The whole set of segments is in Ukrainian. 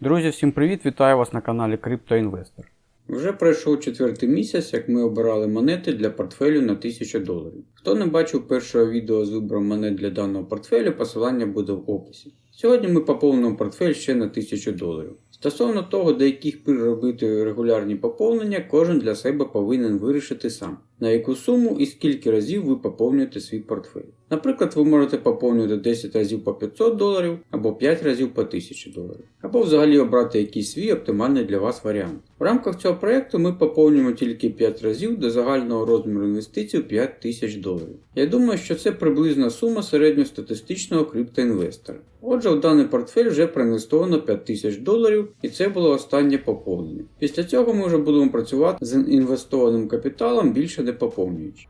Друзі, всім привіт! Вітаю вас на каналі CryptoInvestor. Вже пройшов четвертий місяць, як ми обирали монети для портфелю на 1000 доларів. Хто не бачив першого відео з вибором монет для даного портфелю, посилання буде в описі. Сьогодні ми поповнимо портфель ще на 1000 доларів. Стосовно того, до яких пір робити регулярні поповнення, кожен для себе повинен вирішити сам, на яку суму і скільки разів ви поповнюєте свій портфель. Наприклад, ви можете поповнювати 10 разів по 500 доларів або 5 разів по 1000 доларів, або взагалі обрати якийсь свій оптимальний для вас варіант. В рамках цього проєкту ми поповнюємо тільки 5 разів до загального розміру інвестицій 5000 доларів. Я думаю, що це приблизна сума середньостатистичного криптоінвестора. Отже, в даний портфель вже проінвестовано 5000 доларів і це було останнє поповнення. Після цього ми вже будемо працювати з інвестованим капіталом більше не поповнюючи.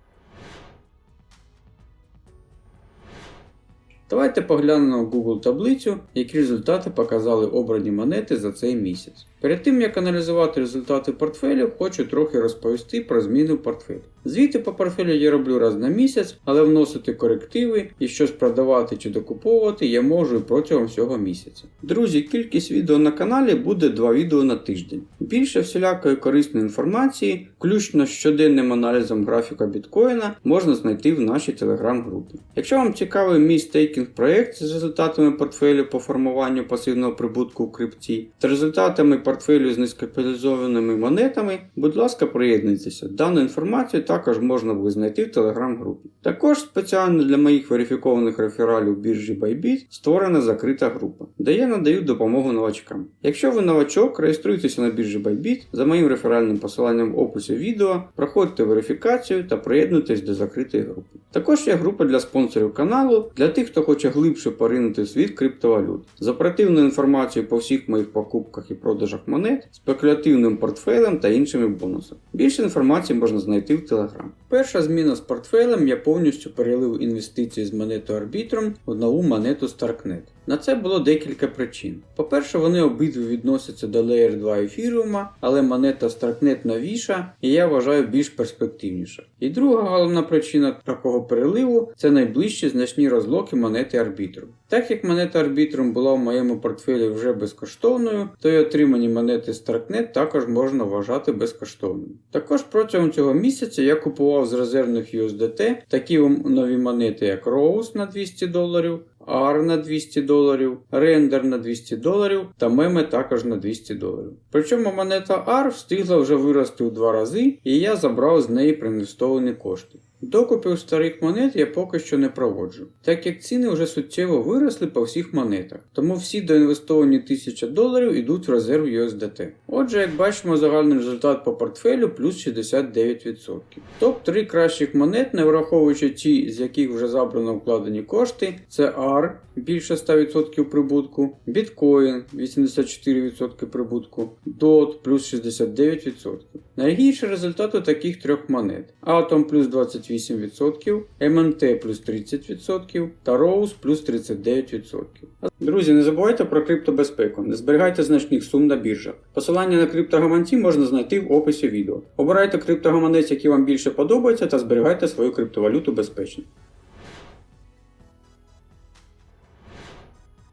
Давайте поглянемо в Google таблицю, які результати показали обрані монети за цей місяць. Перед тим як аналізувати результати портфелю, хочу трохи розповісти про зміни в портфелі. Звіти по портфелю я роблю раз на місяць, але вносити корективи і щось продавати чи докуповувати я можу протягом всього місяця. Друзі, кількість відео на каналі буде 2 відео на тиждень. Більше всілякої корисної інформації, включно з щоденним аналізом графіка біткоїна, можна знайти в нашій телеграм-групі. Якщо вам цікавий мій стейкінг проєкт з результатами портфелю по формуванню пасивного прибутку у крипті та результатами портфелю з низькокапіталізованими монетами, будь ласка, приєднуйтеся. Дану інформацію також можна буде знайти в телеграм-групі. Також спеціально для моїх верифікованих рефералів біржі Bybit створена закрита група, де я надаю допомогу новачкам. Якщо ви новачок, реєструйтеся на біржі Bybit за моїм реферальним посиланням в описі відео, проходьте верифікацію та приєднуйтесь до закритої групи. Також є група для спонсорів каналу, для тих, хто хоче глибше поринути світ криптовалют. З оперативною інформацією по всіх моїх покупках і продажах монет, спекулятивним портфелем та іншими бонусами. Більше інформації можна знайти в Telegram. Перша зміна з портфелем я повністю перелив інвестиції з монету Арбітром в нову монету Starknet. На це було декілька причин. По-перше, вони обидві відносяться до Layer 2 ефіріума, але монета Starknet новіша і я вважаю більш перспективніша. І друга головна причина такого переливу це найближчі значні розлоки монети Arbitrum. Так як монета Arbitrum була в моєму портфелі вже безкоштовною, то й отримані монети Starknet також можна вважати безкоштовними. Також протягом цього місяця я купував з резервних USDT такі нові монети, як Rose на 200 доларів. AR на 200 доларів, Render на 200 доларів та меми також на 200 доларів. Причому монета AR встигла вже вирости у два рази, і я забрав з неї проінвестовані кошти. Докупів старих монет я поки що не проводжу, так як ціни вже суттєво виросли по всіх монетах, тому всі доінвестовані 1000 доларів йдуть в резерв USDT. Отже, як бачимо, загальний результат по портфелю плюс 69%. Топ-3 кращих монет, не враховуючи ті, з яких вже забрано вкладені кошти, це AR більше 100% прибутку, Bitcoin 84% прибутку, DOT плюс 69%. Найгірші результати таких трьох монет: Atom плюс 28%, MNT плюс 30% та Роуз плюс 39%. Друзі, не забувайте про криптобезпеку, не зберігайте значних сум на біржах. Посилання на криптогаманці можна знайти в описі відео. Обирайте криптогаманець, який вам більше подобається, та зберігайте свою криптовалюту безпечно.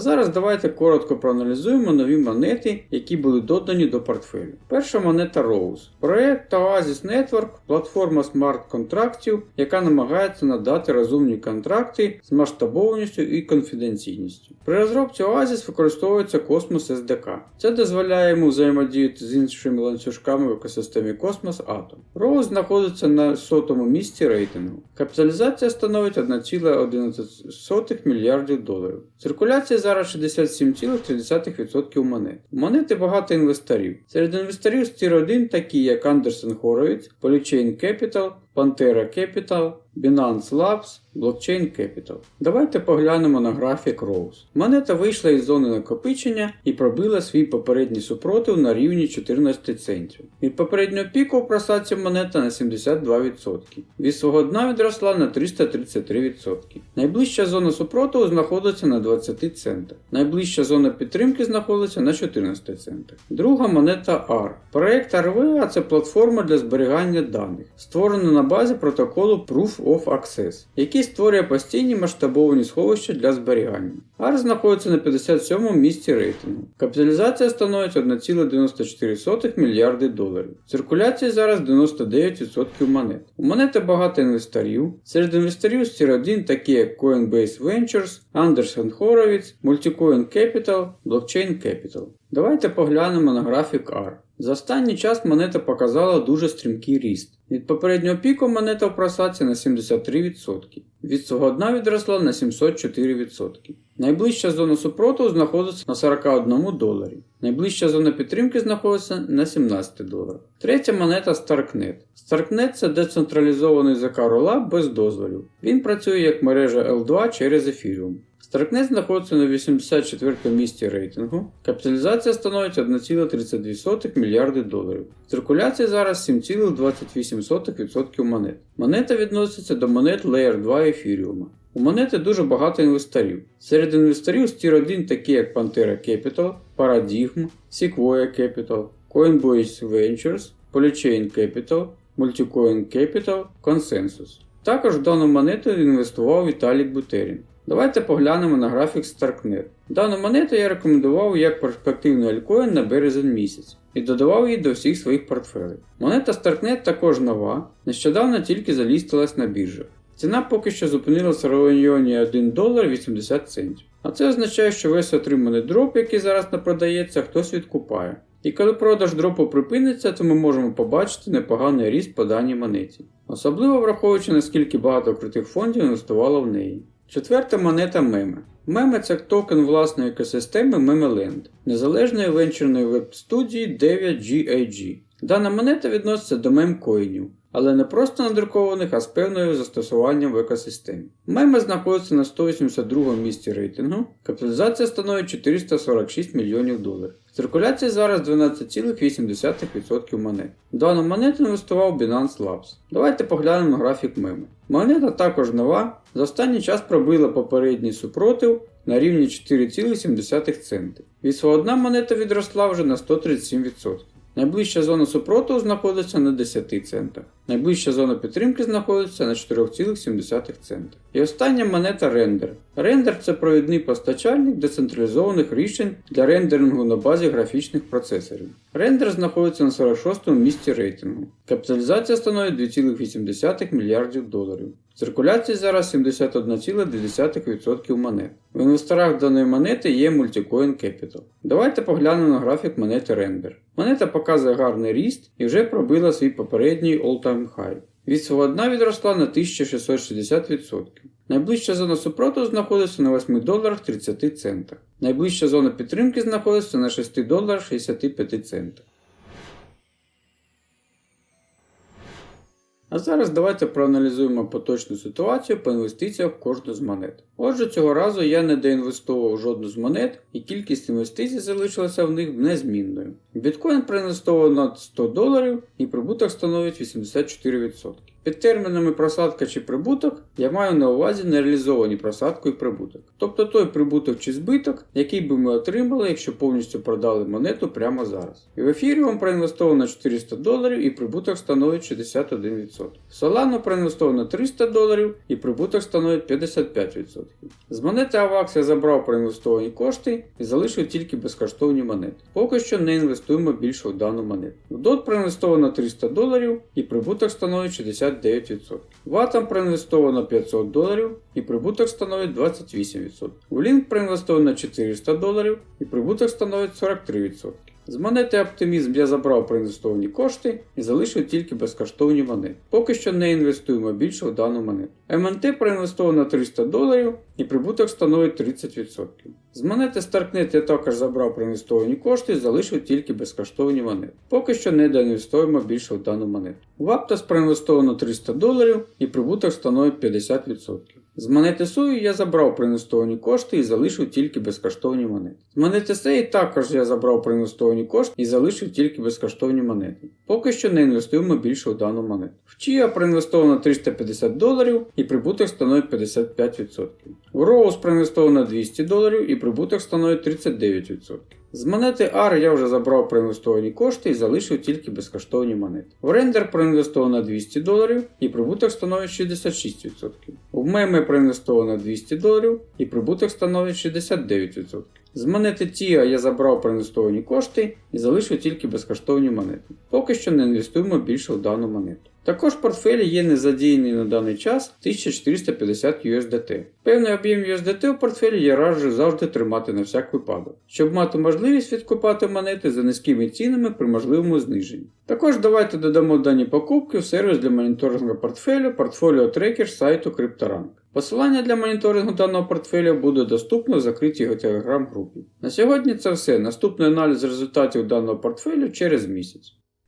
Зараз давайте коротко проаналізуємо нові монети, які були додані до портфелю. Перша монета Rose. Проект Oasis Network платформа смарт-контрактів, яка намагається надати розумні контракти з масштабованістю і конфіденційністю. При розробці Oasis використовується Cosmos SDK. Це дозволяє йому взаємодіяти з іншими ланцюжками в екосистемі Cosmos Atom. Rose знаходиться на сотому місці рейтингу. Капіталізація становить 1,11 мільярдів доларів. Циркуляція зараз 67,3% монет. Монети багато інвесторів. Серед інвесторів з тір 1 такі як Андерсен Хоровіц, Polychain Capital, Pantera Capital, Binance Labs, Blockchain Capital. Давайте поглянемо на графік Rose. Монета вийшла із зони накопичення і пробила свій попередній супротив на рівні 14 центів. Від попереднього піку в просадці монета на 72%. Від свого дна відросла на 333%. Найближча зона супротиву знаходиться на 20 центах. Найближча зона підтримки знаходиться на 14 центах. Друга монета R. Проект RVA це платформа для зберігання даних, створена на базі протоколу Proof of Access, який створює постійні масштабовані сховища для зберігання. ARS знаходиться на 57 му місці рейтингу. Капіталізація становить 1,94 мільярди доларів. В циркуляції зараз 99% монет. У монети багато інвесторів. Серед інвесторів з Tier 1 такі як Coinbase Ventures, Anderson Horowitz, Multicoin Capital, Blockchain Capital. Давайте поглянемо на графік R. За останній час монета показала дуже стрімкий ріст. Від попереднього піку монета в просадці на 73%. Від свого дна відросла на 704%. Найближча зона супротиву знаходиться на 41 доларі. Найближча зона підтримки знаходиться на 17 доларах. Третя монета Starknet. Starknet це децентралізований ЗК Rollup без дозволів. Він працює як мережа L2 через Ethereum. Starknet знаходиться на 84 місці рейтингу. Капіталізація становить 1,32 мільярди доларів. В циркуляції зараз 7,28% монет. Монета відноситься до монет Layer 2 Ethereum. У монети дуже багато інвесторів. Серед інвесторів з Tier 1 такі як Pantera Capital, Paradigm, Sequoia Capital, Coinbase Ventures, Polychain Capital, Multicoin Capital, Consensus. Також в дану монету інвестував Віталік Бутерін. Давайте поглянемо на графік Starknet. Дану монету я рекомендував як перспективний альткоін на березень місяць і додавав її до всіх своїх портфелей. Монета Starknet також нова, нещодавно тільки залістилась на біржах. Ціна поки що зупинилася в районі 1 долар 80 центів. А це означає, що весь отриманий дроп, який зараз не продається, хтось відкупає. І коли продаж дропу припиниться, то ми можемо побачити непоганий ріст по даній монеті. Особливо враховуючи наскільки багато крутих фондів інвестувало в неї. Четверта монета Меме. Меме це токен власної екосистеми Memeland, незалежної венчурної веб-студії 9GAG. Дана монета відноситься до мемкоїнів, але не просто надрукованих, а з певною застосуванням в екосистемі. Меме знаходиться на 182 місці рейтингу, капіталізація становить 446 мільйонів доларів. В циркуляції зараз 12,8% монет. Дану монету інвестував Binance Labs. Давайте поглянемо на графік меми. Монета також нова, за останній час пробила попередній супротив на рівні 4,7 центи. Від свого дна монета відросла вже на 137%. Найближча зона супротиву знаходиться на 10 центах. Найближча зона підтримки знаходиться на 4,7 цента. І остання монета рендер. Рендер це провідний постачальник децентралізованих рішень для рендерингу на базі графічних процесорів. Рендер знаходиться на 46 му місці рейтингу. Капіталізація становить 2,8 мільярдів доларів. В циркуляції зараз 71,2% монет. В інвесторах даної монети є Multicoin Capital. Давайте поглянемо на графік монети Render. Монета показує гарний ріст і вже пробила свій попередній all-time high. Від свого дна відросла на 1660%. Найближча зона супротиву знаходиться на 8 доларах 30 центах. Найближча зона підтримки знаходиться на 6 доларах 65 центах. А зараз давайте проаналізуємо поточну ситуацію по інвестиціях в кожну з монет. Отже, цього разу я не доінвестовував жодну з монет, і кількість інвестицій залишилася в них незмінною. Біткоін проінвестовано 100 доларів і прибуток становить 84%. Під термінами просадка чи прибуток я маю на увазі нереалізовані просадку і прибуток. Тобто той прибуток чи збиток, який би ми отримали, якщо повністю продали монету прямо зараз. І в вам проінвестовано 400 доларів і прибуток становить 61%. В Solano проінвестовано 300 доларів і прибуток становить 55%. З монети AVAX я забрав проінвестовані кошти і залишив тільки безкоштовні монети. Поки що не інвестуємо більше у дану монету. В DOT проінвестовано 300 доларів і прибуток становить 69%. В Atom проінвестовано 500 доларів і прибуток становить 28%. В Link проінвестовано 400 доларів і прибуток становить 43%. З монети Оптимізм я забрав проінвестовані кошти і залишив тільки безкоштовні монети. Поки що не інвестуємо більше в дану монету. МНТ проінвестовано 300 доларів і прибуток становить 30%. З монети Starknet я також забрав проінвестовані кошти і залишив тільки безкоштовні монети. Поки що не доінвестуємо більше в дану монету. В Aptos проінвестовано 300 доларів і прибуток становить 50%. З монети Сою я забрав проінвестовані кошти і залишив тільки безкоштовні монети. З монети Сей також я забрав проінвестовані кошти і залишив тільки безкоштовні монети. Поки що не інвестуємо більше у дану монету. В Chia проінвестовано 350 доларів і прибуток становить 55%. В Rose проінвестовано 200 доларів і прибуток становить 39%. З монети AR я вже забрав проінвестовані кошти і залишив тільки безкоштовні монети. В рендер проінвестовано 200 доларів і прибуток становить 66%. В меми проінвестовано 200 доларів і прибуток становить 69%. З монети TIA я забрав проінвестовані кошти і залишив тільки безкоштовні монети. Поки що не інвестуємо більше в дану монету. Також в портфелі є незадіяний на даний час 1450 USDT. Певний об'єм USDT у портфелі я раджу завжди тримати на всяк випадок, щоб мати можливість відкупати монети за низькими цінами при можливому зниженні. Також давайте додамо дані покупки в сервіс для моніторингу портфелю Portfolio Tracker сайту CryptoRank. Посилання для моніторингу даного портфеля буде доступно в закритій його телеграм-групі. На сьогодні це все. Наступний аналіз результатів даного портфелю через місяць.